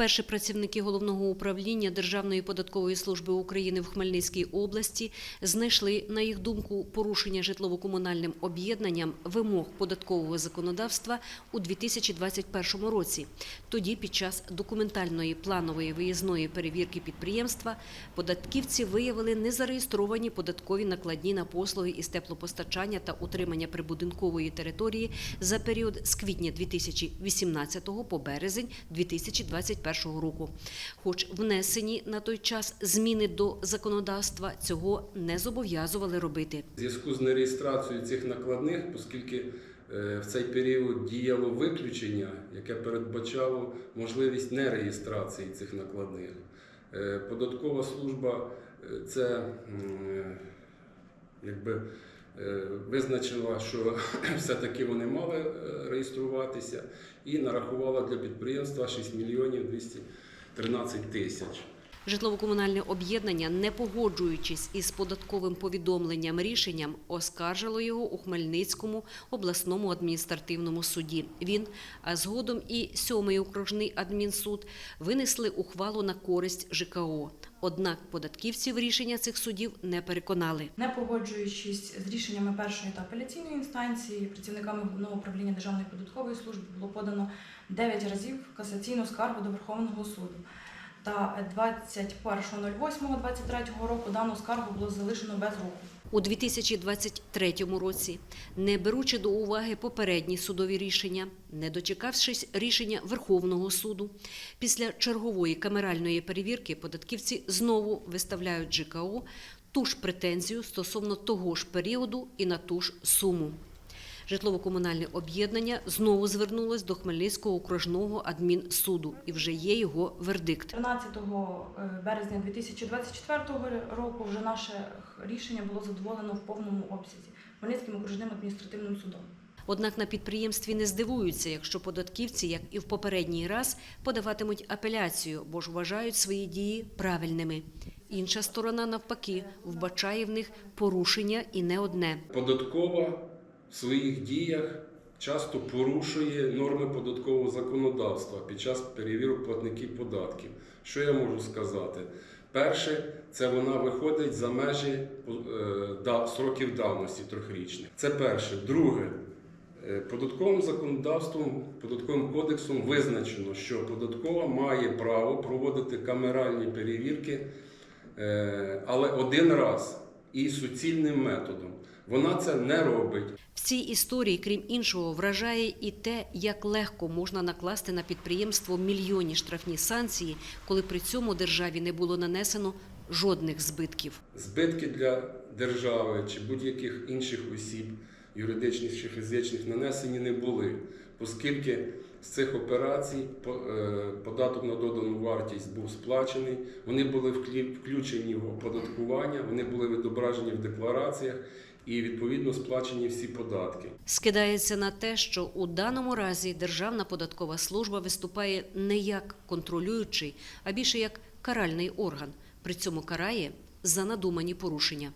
Вперше працівники головного управління Державної податкової служби України в Хмельницькій області знайшли, на їх думку, порушення житлово-комунальним об'єднанням вимог податкового законодавства у 2021 році. Тоді, під час документальної планової виїзної перевірки підприємства, податківці виявили незареєстровані податкові накладні на послуги із теплопостачання та утримання прибудинкової території за період з квітня 2018 по березень 2021 року. Хоч внесені на той час зміни до законодавства цього не зобов'язували робити. Зв'язку з нереєстрацією цих накладних, оскільки е, в цей період діяло виключення, яке передбачало можливість нереєстрації цих накладних. Е, Податкова служба е, це якби визначила, що все-таки вони мали е, реєструватися і нарахувала для підприємства 6 мільйонів 213 тисяч. Житлово-комунальне об'єднання, не погоджуючись із податковим повідомленням рішенням, оскаржило його у Хмельницькому обласному адміністративному суді. Він, а згодом і сьомий окружний адмінсуд винесли ухвалу на користь ЖКО. Однак податківців рішення цих судів не переконали. Не погоджуючись з рішеннями першої та апеляційної інстанції, працівниками головного управління Державної податкової служби було подано 9 разів касаційну скаргу до Верховного суду. Та 21.08.23 року дану скаргу було залишено без руху. У 2023 році, не беручи до уваги попередні судові рішення, не дочекавшись рішення Верховного суду, після чергової камеральної перевірки податківці знову виставляють ЖКО ту ж претензію стосовно того ж періоду і на ту ж суму. Житлово-комунальне об'єднання знову звернулось до Хмельницького окружного адмінсуду, і вже є його вердикт. 13 березня 2024 року вже наше рішення було задоволено в повному обсязі Хмельницьким окружним адміністративним судом. Однак на підприємстві не здивуються, якщо податківці, як і в попередній раз, подаватимуть апеляцію, бо ж вважають свої дії правильними. Інша сторона, навпаки, вбачає в них порушення і не одне. Податкова в своїх діях часто порушує норми податкового законодавства під час перевірок платників податків. Що я можу сказати? Перше, це вона виходить за межі е, сроків давності трьохрічних. Це перше. Друге, е, податковим законодавством, податковим кодексом визначено, що податкова має право проводити камеральні перевірки, е, але один раз і суцільним методом. Вона це не робить. В цій історії, крім іншого, вражає і те, як легко можна накласти на підприємство мільйонні штрафні санкції, коли при цьому державі не було нанесено жодних збитків. Збитки для держави чи будь-яких інших осіб, юридичних чи фізичних, нанесені не були, оскільки з цих операцій е, податок на додану вартість був сплачений, вони були включені в оподаткування, вони були відображені в деклараціях і відповідно сплачені всі податки. Скидається на те, що у даному разі Державна податкова служба виступає не як контролюючий, а більше як каральний орган. При цьому карає за надумані порушення.